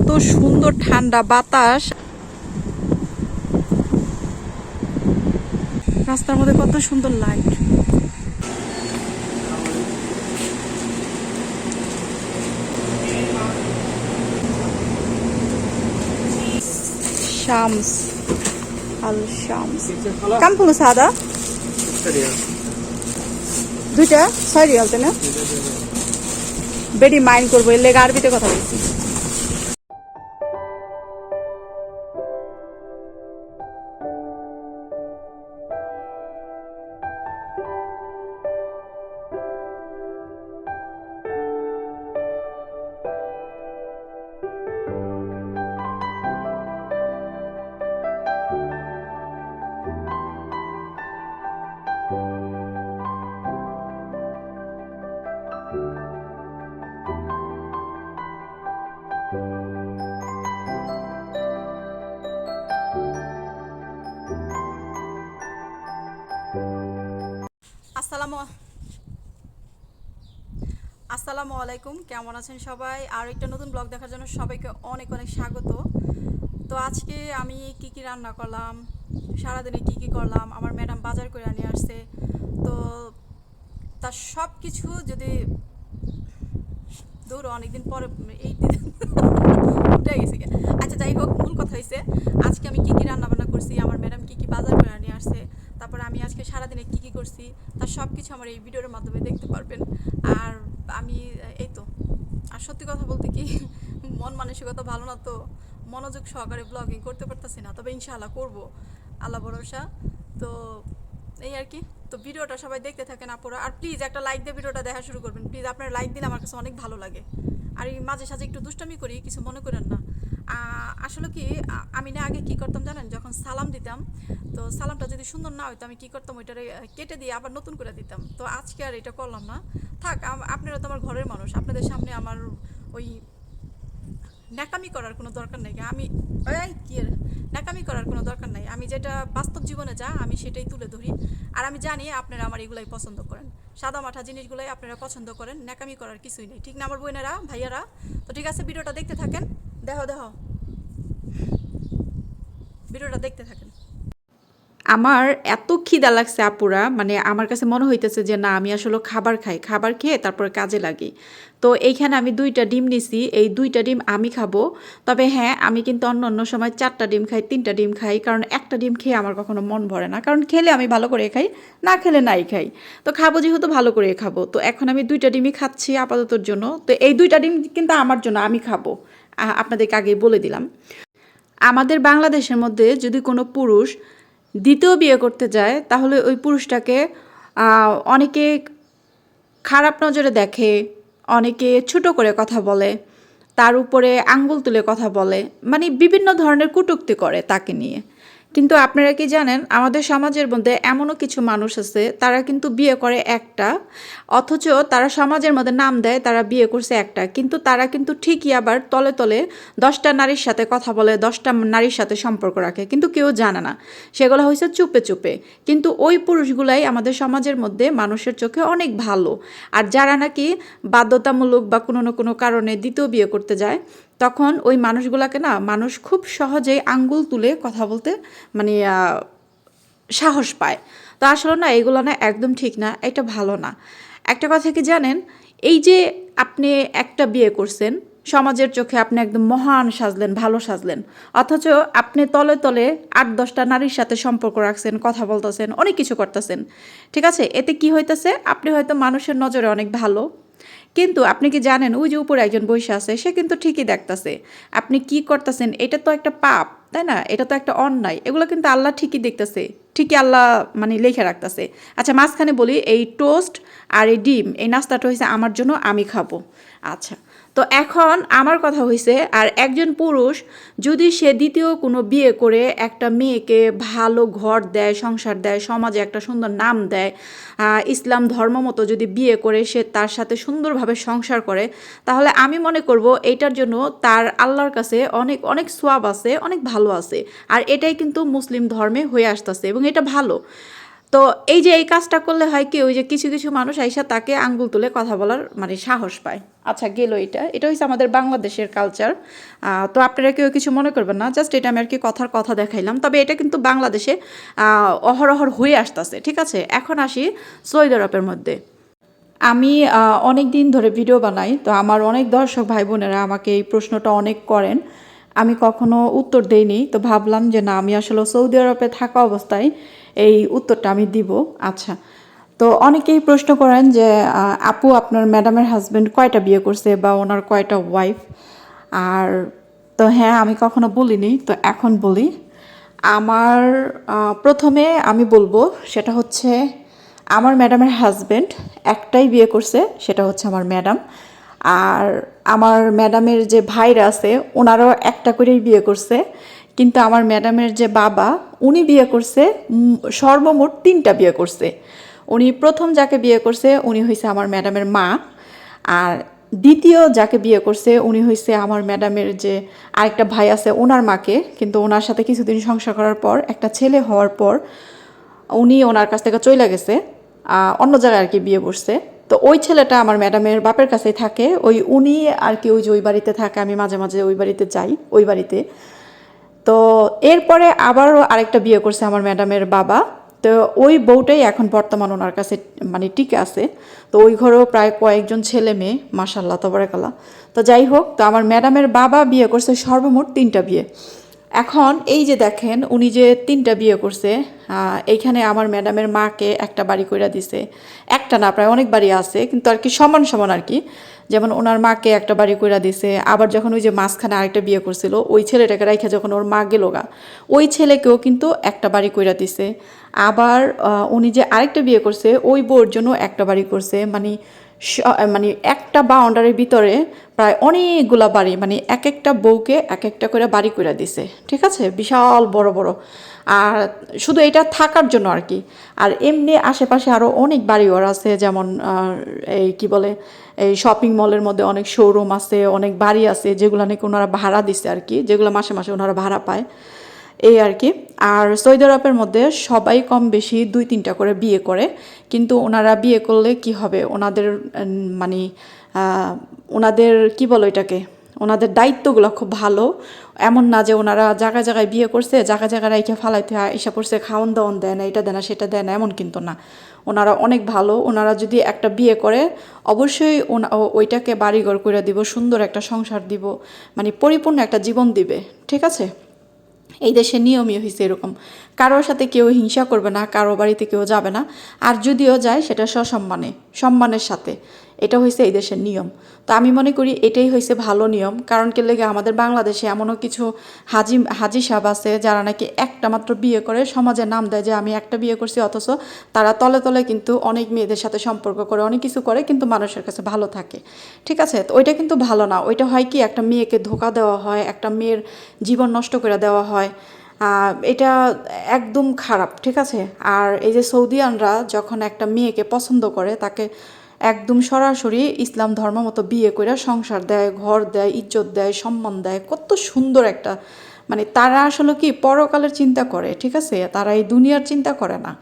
এত সুন্দর ঠান্ডা বাতাস। রাস্তার মধ্যে কত সুন্দর লাইট শামস আল শামস। কাম ফুলুস হাদা দুইটা? ছয় রিয়াল তাই না? বেডি মাইন্ড করব এর লেগে আরবিতে কথা বলছি। আসসালামু আসসালামু আলাইকুম, কেমন আছেন সবাই? আর একটা নতুন ব্লগ দেখার জন্য সবাইকে অনেক অনেক স্বাগত। তো আজকে আমি কি কি রান্না করলাম সারাদিনে কি কি করলাম, আমার ম্যাডাম বাজার করে নিয়ে আসছে। তো তার সব কিছু যদি দৌড় অনেকদিন পরে, এই উঠে গেছে। আচ্ছা যাই হোক, মূল কথা হয়েছে আজকে আমি কি কি রান্না বান্না করছি, আমার ম্যাডাম কি কি বাজার করে নিয়ে আসছে, তারপরে আমি আজকে সারাদিনে কি কি করছি, তার সব কিছু আমার এই ভিডিওর মাধ্যমে দেখতে পারবেন। আর আমি, এই তো, আর সত্যি কথা বলতে কি, মন মানসিকতা ভালো না তো, মনোযোগ সহকারে ব্লগিং করতে পারতেছি না, তবে ইনশাআল্লাহ করব। আল্লাহ ভরসা। তো এই আর কি। তো ভিডিওটা সবাই দেখতে থাকেন আপুরা। আর প্লিজ একটা লাইক দিয়ে ভিডিওটা দেখা শুরু করবেন। প্লিজ আপনারা লাইক দিলে আমার কাছে অনেক ভালো লাগে। আর এই মাঝে সাঝে একটু দুষ্টামি করি, কিছু মনে করেন না। আসলে কি আমি না আগে কি করতাম জানেন? যখন সালাম দিতাম, তো সালামটা যদি সুন্দর না হইতো, আমি কি করতাম? ওইটারে কেটে দিয়ে আবার নতুন করে দিতাম। তো আজকে আর এটা করলাম না। থাক আপনারা তো আমার ঘরের মানুষ। আপনাদের সামনে আমার ওই ন্যাকামি করার কোনো দরকার নাই আমি এই কি? ন্যাকামি করার কোনো দরকার নাই। আমি যেটা বাস্তব জীবনে যা, আমি সেটাই তুলে ধরি। আর আমি জানি আপনারা আমার এগুলাই পছন্দ করেন। সাদা মাঠা জিনিসগুলাই আপনারা পছন্দ করেন। ন্যাকামি করার কিছুই নেই। ঠিক না আমার বোনেরা, ভাইয়ারা? তো ঠিক আছে, ভিডিওটা দেখতে থাকেন। দেহ দেহ। ভিডিওটা দেখতে থাকেন। আমার এত খিদা লাগছে আপুরা মানে আমার কাছে মনে হইতেছে যে না, আমি আসলে খাবার খাই। খাবার খেয়ে তারপরে কাজে লাগি। তো এইখানে আমি দুইটা ডিম নিছি, এই দুইটা ডিম আমি খাব। তবে হ্যাঁ আমি কিন্তু অন্য অন্য সময় চারটা ডিম খাই, তিনটা ডিম খাই, কারণ একটা ডিম খেয়ে আমার কখনো মন ভরে না। কারণ খেলে আমি ভালো করে খাই, না খেলে নাই খাই। তো খাব যেহেতু, ভালো করে খাব। তো এখন আমি দুইটা ডিমই খাচ্ছি আপাততর জন্য। তো এই দুইটা ডিম কিন্তু আমার জন্য আমি খাব। আপনাদেরকে আগেই বলে দিলাম। আমাদের বাংলাদেশের মধ্যে যদি কোনো পুরুষ দ্বিতীয় বিয়ে করতে যায়, তাহলে ওই পুরুষটাকে অনেকে খারাপ নজরে দেখে, অনেকে ছোট করে কথা বলে, তার উপরে আঙ্গুল তুলে কথা বলে মানে বিভিন্ন ধরনের কটূক্তি করে তাকে নিয়ে। কিন্তু আপনারা কি জানেন, আমাদের সমাজের মধ্যে এমনও কিছু মানুষ আছে, তারা কিন্তু বিয়ে করে একটা, অথচ তারা সমাজের মধ্যে নাম দেয়, তারা বিয়ে করছে একটা। কিন্তু তারা কিন্তু ঠিকই আবার তলে তলে দশটা নারীর সাথে কথা বলে, দশটা নারীর সাথে সম্পর্ক রাখে, কিন্তু কেউ জানে না। সেগুলো হয়েছে চুপে চুপে। কিন্তু ওই পুরুষগুলাই আমাদের সমাজের মধ্যে মানুষের চোখে অনেক ভালো। আর যারা নাকি বাধ্যতামূলক বা কোনো না কোনো কারণে দ্বিতীয় বিয়ে করতে যায় তখন ওই মানুষগুলাকে না মানুষ খুব সহজেই আঙ্গুল তুলে কথা বলতে মানে সাহস পায়। তো আসলে না এগুলো না একদম ঠিক না, এটা ভালো না। একটা কথা কি জানেন? এই যে আপনি একটা বিয়ে করছেন, সমাজের চোখে আপনি একদম মহান সাজলেন, ভালো সাজলেন। অথচ আপনি তলে তলে আট দশটা নারীর সাথে সম্পর্ক রাখছেন, কথা বলতেছেন, অনেক কিছু করতেছেন। ঠিক আছে? এতে কি হইতেছে? আপনি হয়তো মানুষের নজরে অনেক ভালো। কিন্তু আপনি কি জানেন, ওই যে উপরে একজন বসে আছে, সে কিন্তু ঠিকই দেখতেছে। আপনি কি করতেছেন, এটা তো একটা পাপ, তাই না? এটা তো একটা অন্যায়। এগুলো কিন্তু আল্লাহ ঠিকই দেখতেছে, ঠিকই আল্লাহ মানে লেখে রাখতেছে। আচ্ছা মাঝখানে বলি, এই টোস্ট আর এই ডিম, এই নাস্তাটা হয়েছে আমার জন্য, আমি খাব। আচ্ছা। তো এখন আমার কথা হয়েছে আর একজন পুরুষ যদি সে দ্বিতীয় কোনো বিয়ে করে, একটা মেয়েকে ভালো ঘর দেয়, সংসার দেয়, সমাজে একটা সুন্দর নাম দেয় ইসলাম ধর্ম মতো যদি বিয়ে করে, সে তার সাথে সুন্দরভাবে সংসার করে, তাহলে আমি মনে করব এইটার জন্য তার আল্লাহর কাছে অনেক অনেক সোয়াব আছে, অনেক ভালো আছে। আর এটাই কিন্তু মুসলিম ধর্মে হয়ে আসতেছে এবং এটা ভালো। তো এই যে এই কাজটা করলে হয় কি, ওই যে কিছু কিছু মানুষ আইসা তাকে আঙ্গুল তুলে কথা বলার মানে সাহস পায়। আচ্ছা গেল এটা। এটা হচ্ছে আমাদের বাংলাদেশের কালচার তো আপনারা কেউ কিছু মনে করবেন না, জাস্ট এটা আমি আর কি কথার কথা দেখাইলাম। তবে এটা কিন্তু বাংলাদেশে অহরহর হয়ে আসতেছে, ঠিক আছে? এখন আসি সৌদি আরবের মধ্যে। আমি অনেক দিন ধরে ভিডিও বানাই, তো আমার অনেক দর্শক ভাই বোনেরা আমাকে এই প্রশ্নটা অনেক করেন। আমি কখনো উত্তর দেইনি, তো ভাবলাম যে না, আমি আসলে সৌদি আরবে থাকা অবস্থায় এই উত্তরটা আমি দিব। আচ্ছা তো অনেকেই প্রশ্ন করেন যে আপু, আপনার ম্যাডামের হাজব্যান্ড কয়টা বিয়ে করছে বা ওনার কয়টা ওয়াইফ আর তো হ্যাঁ আমি কখনো বলিনি, তো এখন বলি। আমার প্রথমে আমি বলব, সেটা হচ্ছে আমার ম্যাডামের হাজব্যান্ড একটাই বিয়ে করছে, সেটা হচ্ছে আমার ম্যাডাম আর আমার ম্যাডামের যে ভাইরা আছে, ওনারাও একটা করেই বিয়ে করছে। কিন্তু আমার ম্যাডামের যে বাবা, উনি বিয়ে করছে সর্বমোট তিনটা বিয়ে করছে। উনি প্রথম যাকে বিয়ে করছে, উনি হয়েছে আমার ম্যাডামের মা। আর দ্বিতীয় যাকে বিয়ে করছে, উনি হয়েছে আমার ম্যাডামের যে আরেকটা ভাই আছে, ওনার মাকে। কিন্তু ওনার সাথে কিছুদিন সংসার করার পর, একটা ছেলে হওয়ার পর, উনি ওনার কাছ থেকে চলে গেছে অন্য জায়গায় আর কি বিয়ে বসছে তো ওই ছেলেটা আমার ম্যাডামের বাপের কাছেই থাকে। ওই উনি আর কি ওই যে ওই বাড়িতে থাকে, আমি মাঝে মাঝে ওই বাড়িতে যাই, ওই বাড়িতে। তো এরপরে আবারও আরেকটা বিয়ে করছে আমার ম্যাডামের বাবা। তো ওই বউটাই এখন বর্তমান ওনার কাছে মানে টিকে আছে। তো ওই ঘরেও প্রায় কয়েকজন ছেলে মেয়ে মাসাল্লাহ তবরেকাল্লা তো যাই হোক, তো আমার ম্যাডামের বাবা বিয়ে করছে সর্বমোট তিনটা বিয়ে। এখন এই যে দেখেন, উনি যে তিনটা বিয়ে করছে এইখানে আমার ম্যাডামের মাকে একটা বাড়ি কইরা দিছে। একটা না, প্রায় অনেক বাড়ি আছে, কিন্তু আর কি সমান সমান আর কি। যেমন ওনার মাকে একটা বাড়ি কইরা দিছে, আবার যখন ওই যে মাঝখানে আরেকটা বিয়ে করছিল, ওই ছেলেটাকে রাইখা যখন ওর মা গেল গা, ওই ছেলেকেও কিন্তু একটা বাড়ি কইরা দিছে। আবার উনি যে আরেকটা বিয়ে করছে, ওই বউর জন্য একটা বাড়ি করছে মানে মানে একটা বাউন্ডারির ভিতরে প্রায় অনেকগুলা বাড়ি মানে এক একটা বউকে এক একটা করে বাড়ি করে দিছে, ঠিক আছে? বিশাল বড় বড়। আর শুধু এটা থাকার জন্য আর কি। আর এমনি আশেপাশে আরও অনেক বাড়িঘর আছে, যেমন এই কি বলে, এই শপিং মলের মধ্যে অনেক শোরুম আছে, অনেক বাড়ি আছে, যেগুলো নাকি ওনারা ভাড়া দিছে আর কি, যেগুলো মাসে মাসে ওনারা ভাড়া পায়। এই আর কি। আর সৌদি আরবের মধ্যে সবাই কম বেশি দুই তিনটা করে বিয়ে করে। কিন্তু ওনারা বিয়ে করলে কি হবে? ওনাদের মানে ওনাদের কি বলো এটাকে ওনাদের দায়িত্বগুলো খুব ভালো। এমন না যে ওনারা জায়গায় জায়গায় বিয়ে করছে, জায়গায় জায়গায় রেখে ফালাইতে হয় এসে পড়ছে, খাওয়ান দাওয়ান দেয় না, এটা দেয় না, সেটা দেয় না, এমন কিন্তু না। ওনারা অনেক ভালো। ওনারা যদি একটা বিয়ে করে, অবশ্যই ওইটাকে বাড়িঘর করে দিব, সুন্দর একটা সংসার দিব মানে পরিপূর্ণ একটা জীবন দিবে। ঠিক আছে? এই দেশে নিয়মই হয়েছে এরকম। কারোর সাথে কেউ হিংসা করবে না, কারও বাড়িতে কেউ যাবে না। আর যদিও যায়, সেটা সসম্মানে, সম্মানের সাথে। এটা হয়েছে এই দেশের নিয়ম। তো আমি মনে করি এটাই হয়েছে ভালো নিয়ম, কারণ কি লেগে আমাদের বাংলাদেশে এমনও কিছু হাজি হাজি সাহেব আছে যারা নাকি একটা মাত্র বিয়ে করে সমাজে নাম দেয় যে আমি একটা বিয়ে করছি, অথচ তারা তলে তলে কিন্তু অনেক মেয়েদের সাথে সম্পর্ক করে, অনেক কিছু করে, কিন্তু মানুষের কাছে ভালো থাকে। ঠিক আছে? তো ওইটা কিন্তু ভালো না। ওইটা হয় কি, একটা মেয়েকে ধোকা দেওয়া হয়, একটা মেয়ের জীবন নষ্ট করে দেওয়া হয়। এটা একদম খারাপ, ঠিক আছে? আর এই যে সৌদিয়ানরা যখন একটা মেয়েকে পছন্দ করে, তাকে একদম সরাসরি ইসলাম ধর্ম মতো বিয়ে করে সংসার দেয়, ঘর দেয়, ইজ্জত দেয়, সম্মান দেয়। কত সুন্দর একটা মানে তারা আসলে কি পরকালের চিন্তা করে, ঠিক আছে? তারা এই দুনিয়ার চিন্তা করে না।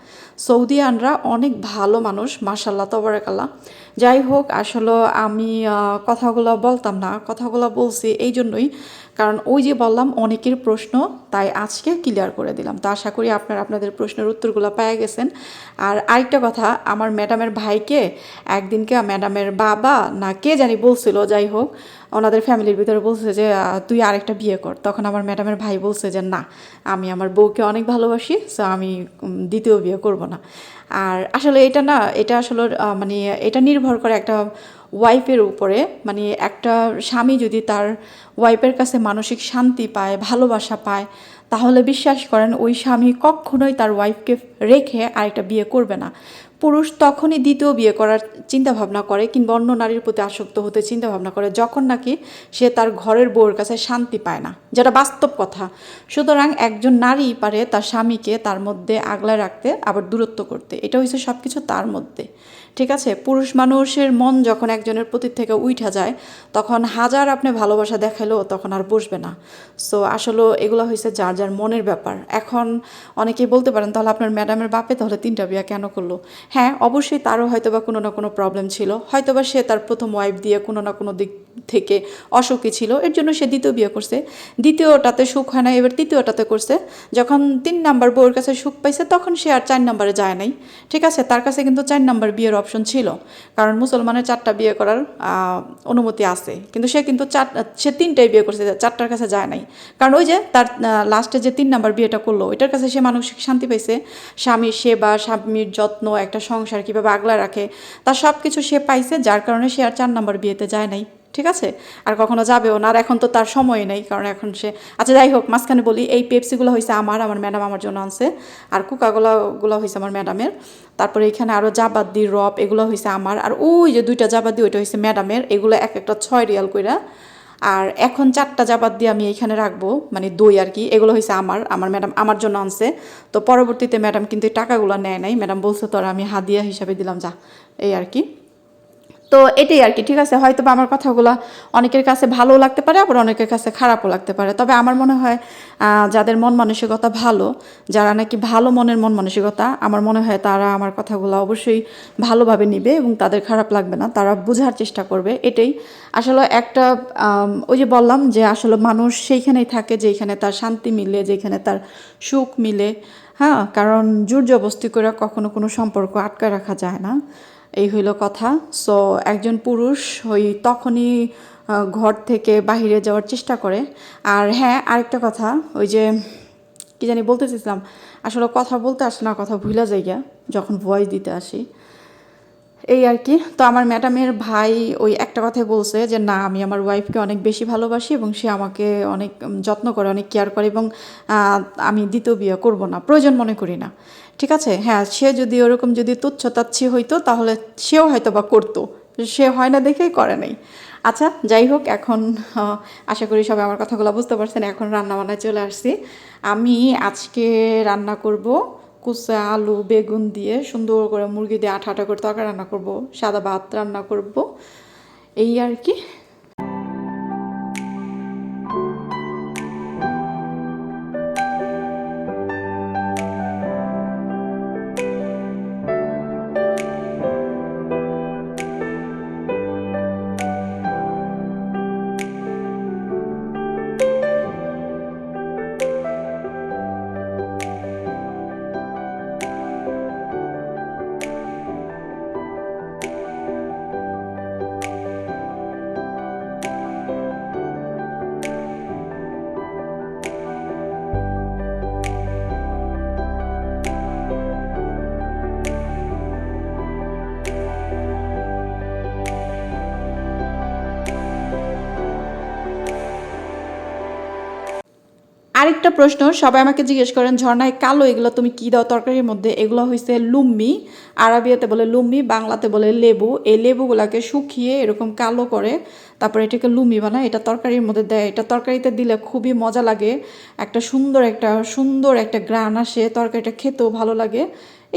সৌদিয়ানরা অনেক ভালো মানুষ মাসাল্লাহ তবরাকাল্লাহ। যাই হোক, আসলে আমি কথাগুলো বলতাম না, কথাগুলো বলছি এই জন্যই। কারণ ওই যে বললাম, অনেকের প্রশ্ন, তাই আজকে ক্লিয়ার করে দিলাম। তো আশা করি আপনারা আপনাদের প্রশ্নের উত্তরগুলো পেয়ে গেছেন। আর আরেকটা কথা, আমার ম্যাডামের ভাইকে, একদিনকে ম্যাডামের বাবা না কে জানি বলছিল, যাই হোক ওনাদের ফ্যামিলির ভিতরে বলছে যে তুই আরেকটা বিয়ে কর। তখন আমার ম্যাডামের ভাই বলছে যে, না, আমি আমার বউকে অনেক ভালোবাসি সো আমি দ্বিতীয় বিয়ে করব না। আর আসলে এটা না, এটা আসলে মানে এটা নির্ভর করে একটা ওয়াইফের উপরে। মানে একটা স্বামী যদি তার ওয়াইফের কাছে মানসিক শান্তি পায়, ভালোবাসা পায়, তাহলে বিশ্বাস করেন ওই স্বামী কখনোই তার ওয়াইফকে রেখে আরেকটা বিয়ে করবে না। পুরুষ তখনই দ্বিতীয় বিয়ে করার চিন্তাভাবনা করে কিংবা অন্য নারীর প্রতি আসক্ত হতে চিন্তাভাবনা করে যখন নাকি সে তার ঘরের বউয়ের কাছে শান্তি পায় না। যেটা বাস্তব কথা। সুতরাং একজন নারী পারে তার স্বামীকে তার মধ্যে আগলা রাখতে, আবার দূরত্ব করতে। এটা হয়েছে সব কিছু তার মধ্যে। ঠিক আছে? পুরুষ মানুষের মন যখন একজনের প্রতি থেকে উঠা যায়, তখন হাজার আপনি ভালোবাসা দেখালেও তখন আর বসবে না। সো আসলে এগুলো হয়েছে যার যার মনের ব্যাপার। এখন অনেকেই বলতে পারেন, তাহলে আপনার ম্যাডামের বাপে তাহলে তিনটা বিয়া কেন করল? হ্যাঁ অবশ্যই তারও হয়তো বা কোনো না কোনো প্রবলেম ছিল। হয়তো বা সে তার প্রথম ওয়াইফ দিয়ে কোনো না কোনো দিক থেকে অসুখী ছিল। এর জন্য সে দ্বিতীয় বিয়ে করছে। দ্বিতীয়টাতে সুখ হয় না, এবার তৃতীয়টাতে করছে। যখন তিন নাম্বার বউয়ের কাছে সুখ পাইছে, তখন সে আর চার নাম্বারে যায় নাই। ঠিক আছে? তার কাছে কিন্তু চার নাম্বার বিয়ের অপশন ছিল। কারণ মুসলমানের চারটা বিয়ে করার অনুমতি আছে। কিন্তু সে কিন্তু চার, সে তিনটাই বিয়ে করছে, চারটার কাছে যায় নাই। কারণ ওই যে তার লাস্টে যে তিন নাম্বার বিয়েটা করল, ওইটার কাছে সে মানসিক শান্তি পাইছে। স্বামীর সেবা, স্বামীর যত্ন, একটা সংসার কীভাবে আগলা রাখে তার সব কিছু সে পাইছে, যার কারণে সে আর চার নাম্বার বিয়েতে যায় নাই। ঠিক আছে? আর কখনো যাবেও না, আর এখন তো তার সময় নেই, কারণ এখন সে আচ্ছা যাই হোক, মাঝখানে বলি, এই পেপসিগুলো হয়েছে আমার আমার ম্যাডাম আমার জন্য আনছে। আর কুকাগুলো গুলো হয়েছে আমার ম্যাডামের তারপরে এখানে আরও জাবাদ্দি রব এগুলো হয়েছে আমার। আর ওই যে দুইটা জাবাদ্দি ওইটা হয়েছে ম্যাডামের এগুলো এক একটা ছয় রিয়াল কইরা। আর এখন চারটা জাবাত দিয়ে আমি এখানে রাখব মানে দই আর কি, এগুলো হয়েছে আমার আমার ম্যাডাম আমার জন্য আনছে। তো পরবর্তীতে ম্যাডাম কিন্তু টাকাগুলো নেয় নাই। ম্যাডাম বলছে তো আর আমি হাদিয়া হিসাবে দিলাম, যা। এই আর কি। তো এটাই আর কি, ঠিক আছে? হয়তো বা আমার কথাগুলো অনেকের কাছে ভালো লাগতে পারে, আবার অনেকের কাছে খারাপও লাগতে পারে। তবে আমার মনে হয় যাদের মন মানসিকতা ভালো, যারা নাকি ভালো মনের মন মানসিকতা, আমার মনে হয় তারা আমার কথাগুলো অবশ্যই ভালোভাবে নিবে এবং তাদের খারাপ লাগবে না, তারা বোঝার চেষ্টা করবে। এটাই আসলে একটা ওই যে বললাম যে আসলে মানুষ সেইখানেই থাকে যেখানে তার শান্তি মিলে, যেখানে তার সুখ মিলে। হ্যাঁ? কারণ জোর জবস্তি করে কখনো কোনো সম্পর্ক আটকে রাখা যায় না। এই হইল কথা। সো একজন পুরুষ ওই তখনই ঘর থেকে বাহিরে যাওয়ার চেষ্টা করে। আর হ্যাঁ আরেকটা কথা, ওই যে কি জানি বলতে চাইছিলাম, আসলে কথা বলতে আসে না, কথা ভুলা জায়গা যখন ভয়েস দিতে আসি। এই আর কি। তো আমার ম্যাডামের ভাই ওই একটা কথাই বলছে যে, না, আমি আমার ওয়াইফকে অনেক বেশি ভালোবাসি এবং সে আমাকে অনেক যত্ন করে, অনেক কেয়ার করে এবং আমি দ্বিতীয় বিয়ে করব না। প্রয়োজন মনে করি না। ঠিক আছে? হ্যাঁ সে যদি ওরকম যদি তুচ্ছতাচ্ছি হইতো, তাহলে সেও হয়তো বা করতো। সে হয় না দেখেই করে নাই। আচ্ছা যাই হোক, এখন আশা করি সবাই আমার কথাগুলো বুঝতে পারছেন। এখন রান্না বান্নায় চলে আসছি। আমি আজকে রান্না করব কুচা আলু বেগুন দিয়ে সুন্দর করে মুরগি দিয়ে আঠা আঠা করে তরকারি রান্না করব, সাদা ভাত রান্না করব। এই আর কি। আরেকটা প্রশ্ন, সবাই আমাকে জিজ্ঞেস করেন, ঝর্ণায় কালো এগুলো তুমি কি দাও? তরকারির মধ্যে এগুলো হয়েছে লুম্মি, আরবিয়াতে বলে লুম্মি, বাংলাতে বলে লেবু। এই লেবুগুলাকে শুকিয়ে এরকম কালো করে তারপরে এটাকে লুমি বানায়। এটা তরকারির মধ্যে দেয়। এটা তরকারিতে দিলে খুবই মজা লাগে। একটা সুন্দর একটা সুন্দর একটা গ্রান আসে। তরকারিটা খেতেও ভালো লাগে।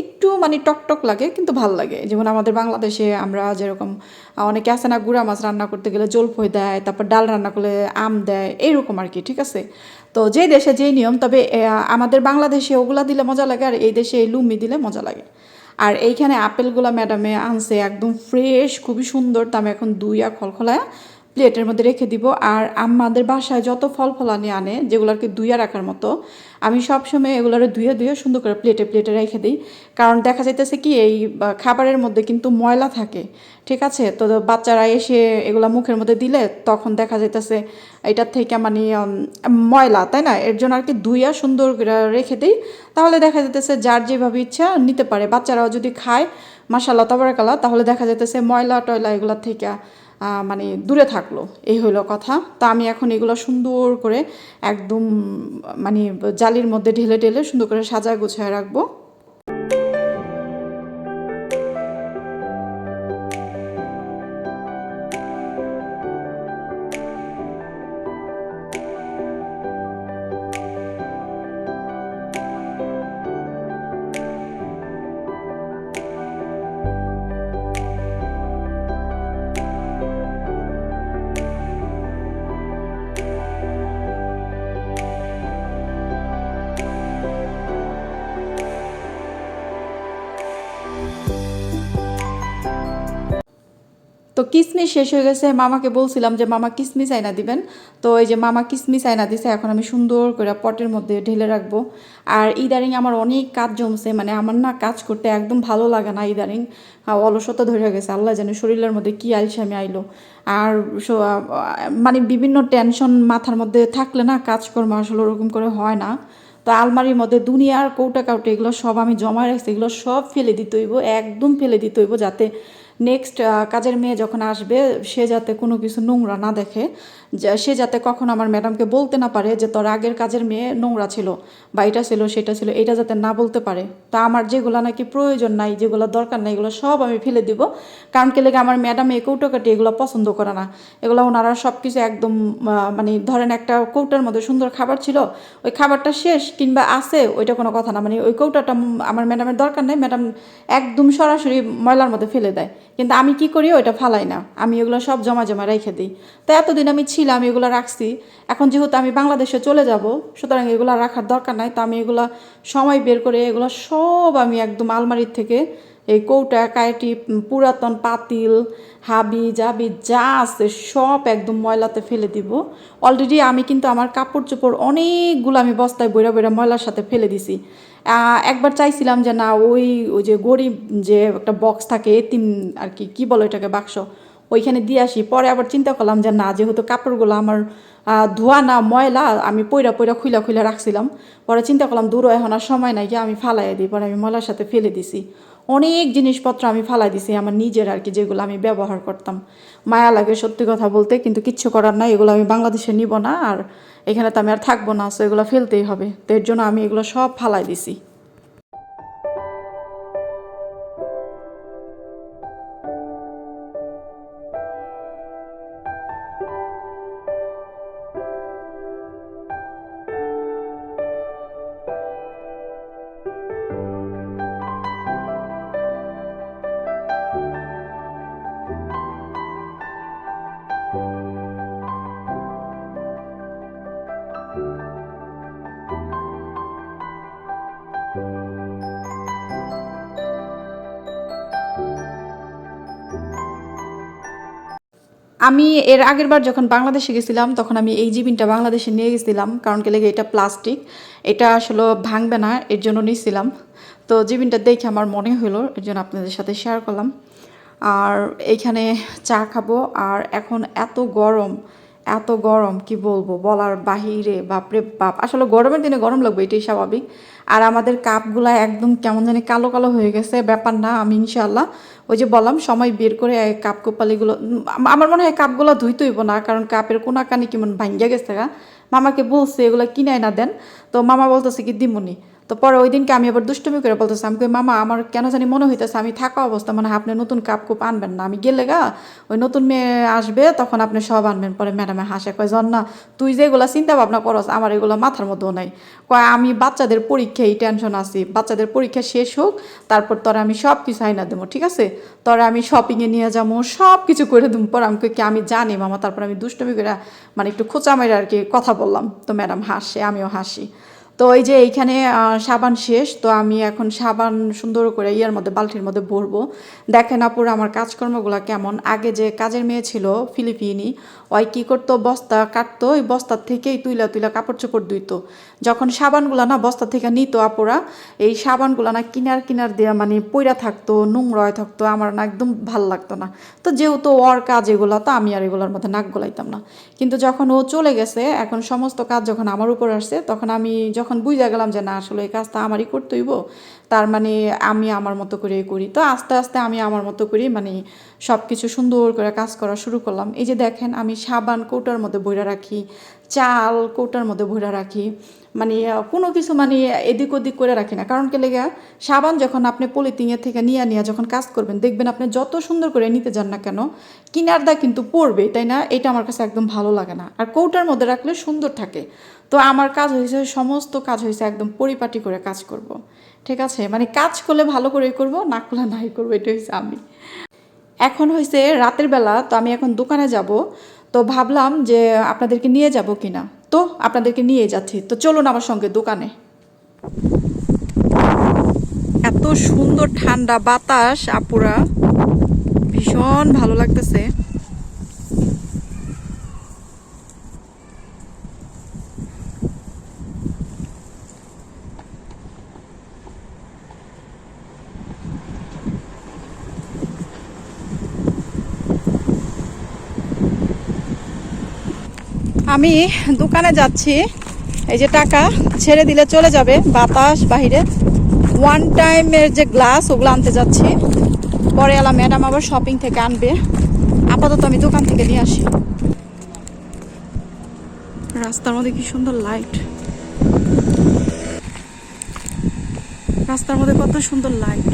একটু মানে টকটক লাগে, কিন্তু ভালো লাগে। যেমন আমাদের বাংলাদেশে আমরা যেরকম, অনেকে আছে না, গুঁড়া মাছ রান্না করতে গেলে জলফই দেয়, তারপর ডাল রান্না করলে আম দেয় এইরকম আর কি, ঠিক আছে? তো যে দেশে যেই নিয়ম, তবে আমাদের বাংলাদেশে ওগুলা দিলে মজা লাগে আর এই দেশে এই লুমি দিলে মজা লাগে। আর এইখানে আপেলগুলা ম্যাডামে আনছে একদম ফ্রেশ খুবই সুন্দর, তো আমি এখন দুইয়া খলখলায় প্লেটের মধ্যে রেখে দিব। আর আমাদের বাসায় যত ফল ফলানি আনে যেগুলো আর কি দুইয়া রাখার মতো আমি সবসময় এগুলোর ধুয়ে ধুয়ে সুন্দর করে প্লেটে প্লেটে রেখে দিই। কারণ দেখা যাইতেছে কি, এই খাবারের মধ্যে কিন্তু ময়লা থাকে, ঠিক আছে? তো বাচ্চারা এসে এগুলা মুখের মধ্যে দিলে তখন দেখা যাইতেছে এটার থেকে মানে ময়লা, তাই না? এর জন্য আর কি ধুইয়া সুন্দর করে রেখে দিই। তাহলে দেখা যাইতেছে যার যেভাবে ইচ্ছা নিতে পারে। বাচ্চারাও যদি খায় মাসাল্লাহ তবরাকাল্লা তাহলে দেখা যাইতেছে ময়লা টয়লা এগুলোর থেকে মানে দূরে থাকল। এই হলো কথা। তা আমি এখন এগুলো সুন্দর করে একদম মানে জালির মধ্যে ঢেলে ঢেলে সুন্দর করে সাজা গুছায় রাখব। তো কিসমিস শেষ হয়ে গেছে। মামাকে বলছিলাম যে মামা কিসমিস আইনা দিবেন? তো এই যে মামা কিসমিস আইনা দিছে এখন আমি সুন্দর করে পটের মধ্যে ঢেলে রাখব। আর ইদারিং আমার অনেক কাজ জমছে মানে আমার না কাজ করতে একদম ভালো লাগে না ইদারিং। আহ, অলসতা ধরে গেছে আল্লাহ জানে শরীরের মধ্যে কী আলসামি আইলো। আর মানে বিভিন্ন টেনশন মাথার মধ্যে থাকলে না কাজকর্ম আসলে ওরকম করে হয় না। তো আলমারির মধ্যে দুনিয়ার কৌটা কাউটা এগুলো সব আমি জমা রাখছি এগুলো সব ফেলে দিতে হইব একদম ফেলে দিতে হইব যাতে নেক্সট কাজের মেয়ে যখন আসবে সে যাতে কোনো কিছু নোংরা না দেখে সে যাতে কখন আমার ম্যাডামকে বলতে না পারে যে তোর আগের কাজের মেয়ে নোংরা ছিল বা এটা ছিল, সেটা ছিল, এটা যাতে না বলতে পারে। তা আমার যেগুলো নাকি প্রয়োজন নাই, যেগুলো দরকার নাই, এগুলো সব আমি ফেলে দিব। কারণ কে লেগে আমার ম্যাডাম এই কৌটোকাটি এগুলো পছন্দ করে না। এগুলো ওনারা সব কিছু একদম মানে ধরেন একটা কৌটার মধ্যে সুন্দর খাবার ছিল, ওই খাবারটা শেষ কিংবা আছে, ওইটা কোনো কথা না। মানে ওই কৌটাটা আমার ম্যাডামের দরকার নেই, ম্যাডাম একদম সরাসরি ময়লার মধ্যে ফেলে দেয়। কিন্তু আমি কি করি, ওইটা ফালাই না। আমি এগুলো সব জমা জমা রেখে দিই। তো এতদিন আমি ছিলাম, এগুলো রাখছি। এখন যেহেতু আমি বাংলাদেশে চলে যাব, সুতরাং এগুলো রাখার দরকার নাই। তো আমি এগুলো সময় বের করে এগুলো সব আমি একদম আলমারির থেকে এই কৌটা কায়টি পুরাতন পাতিল, হাবি, জাবি, যা আছে সব একদম ময়লাতে ফেলে দিব। অলরেডি আমি কিন্তু আমার কাপড় চোপড় অনেকগুলো আমি বস্তায় বইরা বইরা ময়লার সাথে ফেলে দিছি। একবার চাইছিলাম যে না, ওই ওই যে গরিব যে একটা বক্স থাকে, এতিম আর কি, কী বলো এটাকে, বাক্স? ওইখানে দিয়ে আসি। পরে আবার চিন্তা করলাম যে না, যেহেতু কাপড়গুলো আমার ধোয়া না, ময়লা, আমি পইরা পইরা খুইলা খুইলা রাখছিলাম। পরে চিন্তা করলাম, দূর, এখন আর সময় নাই কি আমি ফালাই দিই। পরে আমি ময়লার সাথে ফেলে দিছি। অনেক জিনিসপত্র আমি ফালাই দিছি, আমার নিজের আর কি, যেগুলো আমি ব্যবহার করতাম। মায়া লাগে সত্যি কথা বলতে, কিন্তু কিচ্ছু করার নাই, এগুলো আমি বাংলাদেশে নিব না, আর এখানে তো আমি আর থাকব না সো এগুলো ফেলতেই হবে। তো এর জন্য আমি এগুলো সব ফালাই দিছি। আমি এর আগের বার যখন বাংলাদেশে গেছিলাম, তখন আমি এই জিবিনটা বাংলাদেশে নিয়ে গেছিলাম, কারণ কি লেগে এটা প্লাস্টিক এটা আসলে ভাঙবে না, এর জন্য নিয়েছিলাম তো জিবিনটা দেখে আমার মনে হলো এর জন্য আপনাদের সাথে শেয়ার করলাম। আর এইখানে চা খাব, আর এখন এত গরম এত গরম, কি বলব? বলার বাহিরে, বাপরে বাপ। আসলে গরমের দিনে গরম লাগবে, এটাই স্বাভাবিক। আর আমাদের কাপগুলা একদম কেমন জানি কালো কালো হয়ে গেছে, ব্যাপার না আমি ইনশাল্লাহ ওই যে বললাম, সময় বের করে কাপ কোপালিগুলো আমার মনে হয় কাপগুলো ধুইতে হইব না, কারণ কাপের কোনা কানি কেমন ভাঙ্গিয়া গেছে মামাকে বলছে, এগুলো কিনে না দেন। তো মামা বলতেছে কি, দিমুনি। তো পরে ওই দিনকে আমি আবার দুষ্টুমি করে বলতেছি, আমি মামা, আমার কেন জানি মনে হইতেছে আমি থাকা অবস্থা মানে আপনি নতুন কাপ কুপ আনবেন না। আমি গেলে গা, ওই নতুন মেয়ে আসবে, তখন আপনি সব আনবেন। পরে ম্যাডামে হাসে, কয় জন না তুই যেগুলো চিন্তা ভাবনা করস, আমার এগুলো মাথার মধ্যেও নাই। কয়, আমি বাচ্চাদের পরীক্ষায় টেনশন আছি, বাচ্চাদের পরীক্ষা শেষ হোক, তারপর তোরা আমি সব কিছু আইনা দেবো, ঠিক আছে? তোরা আমি শপিংয়ে নিয়ে যাব সব কিছু করে দেবো। পর আমি কি, আমি জানি, মামা, তারপর আমি দুষ্টমি করে মানে একটু খোঁচা মেরে আর কি কথা বললাম। তো ম্যাডাম হাসে, আমিও হাসি। তো এই যে এইখানে সাবান শেষ, তো আমি এখন সাবান সুন্দর করে ইয়ার মধ্যে, বালতির মধ্যে ভরবো। দেখেন আপুর আমার কাজকর্মগুলো কেমন? আগে যে কাজের মেয়ে ছিল ফিলিপিনি, ওই কী করতো? বস্তা কাটতো, ওই বস্তার থেকেই তুইলা তুইলা কাপড় চোপড় ধুইতো। যখন সাবানগুলো না বস্তা থেকে নিত আপুরা, এই সাবানগুলো না কিনার কিনার দেওয়া মানে পইরা থাকতো, নোংরা হয়ে থাকতো, আমার না একদম ভালো লাগতো না। তো যেহেতু ওর কাজ এগুলো, তো আমি আর এগুলোর মধ্যে নাক গলাইতাম না। কিন্তু যখন ও চলে গেছে, এখন সমস্ত কাজ যখন আমার উপর আসছে, তখন আমি যখন বুঝে গেলাম যে না, আসলে এই কাজটা আমারই করতে হইব। তার মানে আমি আমার মতো করেই করি। তো আস্তে আস্তে আমি আমার মতো করি মানে সব কিছু সুন্দর করে কাজ করা শুরু করলাম। এই যে দেখেন, আমি সাবান কৌটার মধ্যে বইরা রাখি, চাল কৌটার মধ্যে ভরে রাখি মানে কোনো কিছু মানে এদিক ওদিক করে রাখি না। কারণ কি লেগে, সাবান যখন আপনি পলিথিনের থেকে নিয়ে নিয়ে যখন কাজ করবেন, দেখবেন আপনি যত সুন্দর করে নিতে যান না কেন, কিনার দা কিন্তু পড়বে, তাই না? এটা আমার কাছে একদম ভালো লাগে না। আর কৌটার মধ্যে রাখলে সুন্দর থাকে। তো আমার কাজ হয়েছে, সমস্ত কাজ হয়েছে, একদম পরিপাটি করে কাজ করব। ঠিক আছে? মানে কাজ করলে ভালো করে করব, না করলে নাই করব এটা হয়েছে আমি। এখন হয়েছে রাতের বেলা, তো আমি এখন দোকানে যাব। তো ভাবলাম যে আপনাদেরকে নিয়ে যাব কিনা। তো আপনাদেরকে নিয়ে যাচ্ছি। তো চলুন আমার সঙ্গে দোকানে। এত সুন্দর ঠান্ডা বাতাস, আপুরা। ভীষণ ভালো লাগতেছে। আমি দোকানে যাচ্ছি। এই যে টাকা ছেড়ে দিলে চলে যাবে বাতাস বাহিরে। ওয়ান টাইমের যে গ্লাস ওগুলো আনতে যাচ্ছি। পরে এলা ম্যাডাম আবার শপিং থেকে আনবে। আপাতত আমি দোকান থেকে নিয়ে আসি। রাস্তার মধ্যে কি সুন্দর লাইট রাস্তার মধ্যে কত সুন্দর লাইট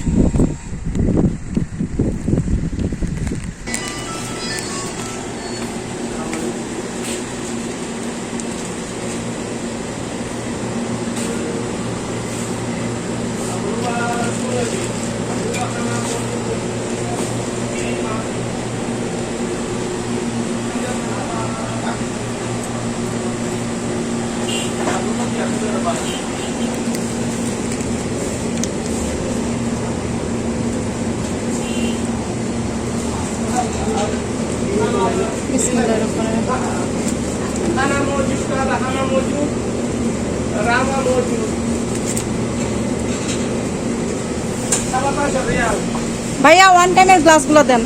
গ্লাসগুলো দেন।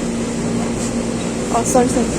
ও সরি সরি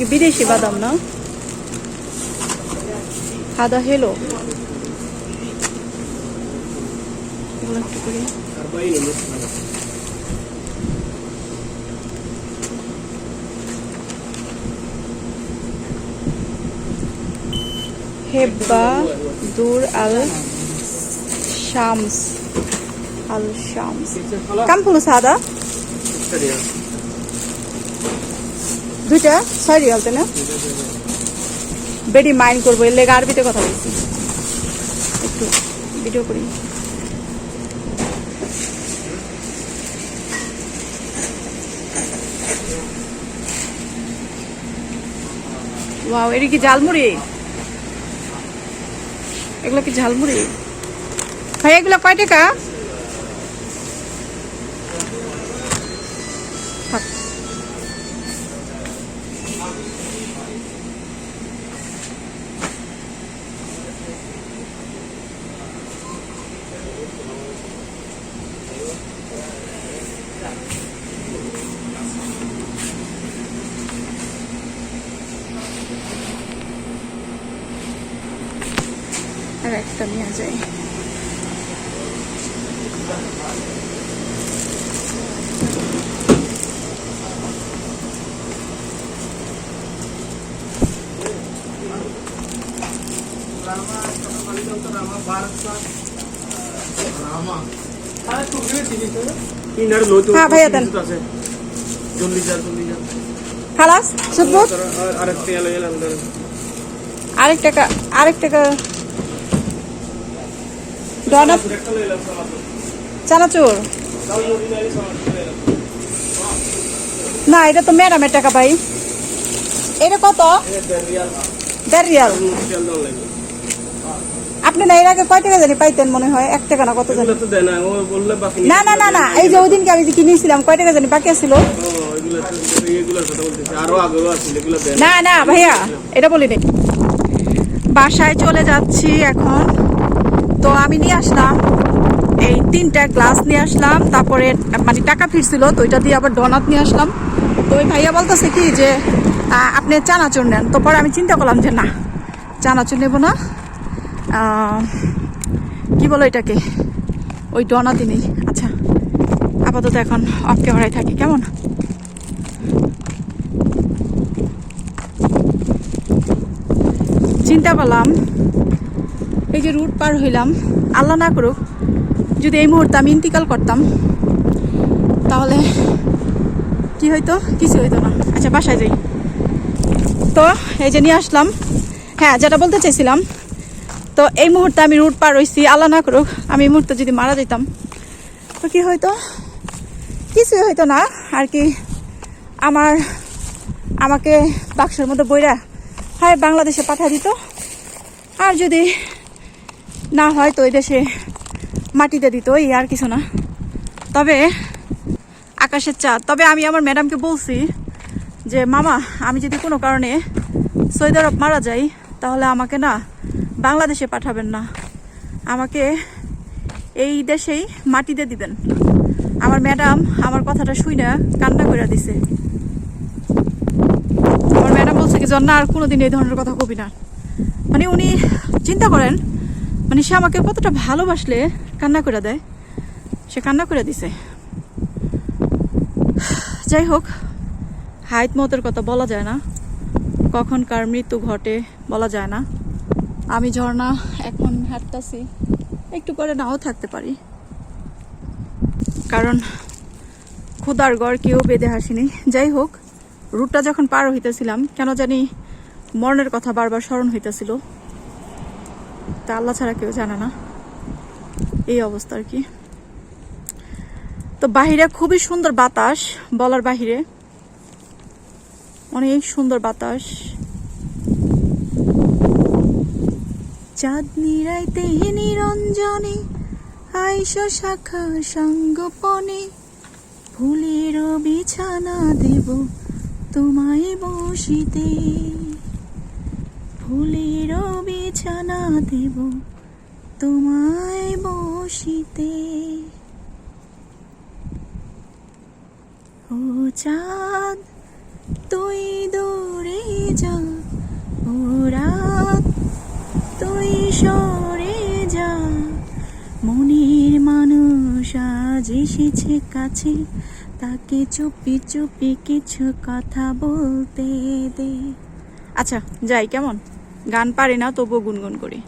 কি বিদেশি বাদাম, না? সাদা হেলো। একটু করে। হেব্বা, দূর আল শামস। আল শামস। কাম পুলো সাদা? দুইটা, ছয় রিয়াল, তাই না? বেডি মাইন্ড করব, এর লেগে আরবিতে কথা বলছি। একটু ভিডিও করি। ওয়াও এটা কি ঝালমুড়ি? এগুলো কি ঝালমুড়ি? ভাই, এগুলো কয় টাকা? আছে চল্লিশ হাজার চল্লিশ হাজার খালাস সুদবুত আর- আরেকটা এলো এলাম ধরেন আরেক টাকা আরেক টাকা ডনাট একটা লইলাম চানাচুর? না এটা তো ম্যাডামের টাকা ভাই। এটা কত? দেড় রিয়াল। আপনি না এর আগে কয় টাকা জানি পাইতেন মনে হয়? এক টাকা না কত জানি? না না না না এই যে ওই দিনকে আমি যে কিনেছিলাম কয় টাকা জানি বাকি ছিল না না ভাইয়া এটা বলিনি। বাসায় চলে যাচ্ছি এখন। তো আমি নিয়ে আসলাম। এই তিনটা গ্লাস নিয়ে আসলাম, তারপরে মানে টাকা ফিরছিল, তো ওইটা দিয়ে আবার ডোনাট নিয়ে আসলাম। তো ওই ভাইয়া বলতেছে কি যে আপনি চানাচুর নেন। তো পরে আমি চিন্তা করলাম যে না, চানাচুর নেব না। কি বলো এটাকে ওই ডনা দিনই আচ্ছা আপাতত এখন অফ ক্যামেরায় থাকি, কেমন? চিন্তা করলাম এই যে রুট পার হইলাম, আল্লাহ না করুক, যদি এই মুহূর্তে আমি ইন্তিকাল করতাম, তাহলে কি হইতো? কিছু হইতো না। আচ্ছা বাসায় যাই। তো এই যে নিয়ে আসলাম। হ্যাঁ যেটা বলতে চাইছিলাম, তো এই মুহূর্তে আমি রুট পার হইছি, আল্লাহ না করুক, আমি এই মুহূর্তে যদি মারা যেতাম তো কি হইতো? কিছুই হইতো না, আর কি আমার, আমাকে বাক্সের মধ্যে বইরা হয় বাংলাদেশে পাঠা দিত। আর যদি না হয় তো দেশে মাটিতে দিত, এই আর কিছু না। তবে আকাশের চাঁদ, তবে আমি আমার ম্যাডামকে বলছি যে, মামা, আমি যদি কোনো কারণে সৌদি আরব মারা যাই, তাহলে আমাকে না বাংলাদেশে পাঠাবেন না। আমাকে এই দেশেই মাটিতে দিবেন। আমার ম্যাডাম আমার কথাটা শুই না কান্না করে দিছে। আমার ম্যাডাম বলছে কি, জন্না, আর কোনোদিন এই ধরনের কথা কবি না। মানে উনি চিন্তা করেন মানে সে আমাকে কতটা ভালোবাসলে কান্না করে দেয়। সে কান্না করে দিছে। যাই হোক হাইত মতের কথা বলা যায় না। কখন কার মৃত্যু ঘটে বলা যায় না। আমি ঝর্ণা এখন হাঁটতাছি, একটু পরে নাও থাকতে পারি। কারণ ক্ষুদার গড় কেউ বেঁধে হাসিনি। যাই হোক, রুটটা যখন পার হইতেছিলাম, কেন জানি মরণের কথা বারবার স্মরণ হইতেছিল। তা আল্লাহ ছাড়া কেউ জানে না। এই অবস্থা আর কি। তো বাহিরে খুবই সুন্দর বাতাস, বলার বাহিরে। অনেক সুন্দর বাতাস। চাঁদনি রাইতে নিরঞ্জনে আইস শাখা সঙ্গপনে, ফুলের বিছানা দেব তোমায় বসিতে। ফুলের বিছানা দেব তোমায় বসিতে। ও চাঁদ, তুই দূরে যা। ও রাত, তুই সরে যা। মনের মানুষ আজ এসেছে কাছে, তাকে চুপি চুপি কিছু কথা বলতে দে। আচ্ছা যাই, কেমন? গান পারি না তবুও গুনগুন করি।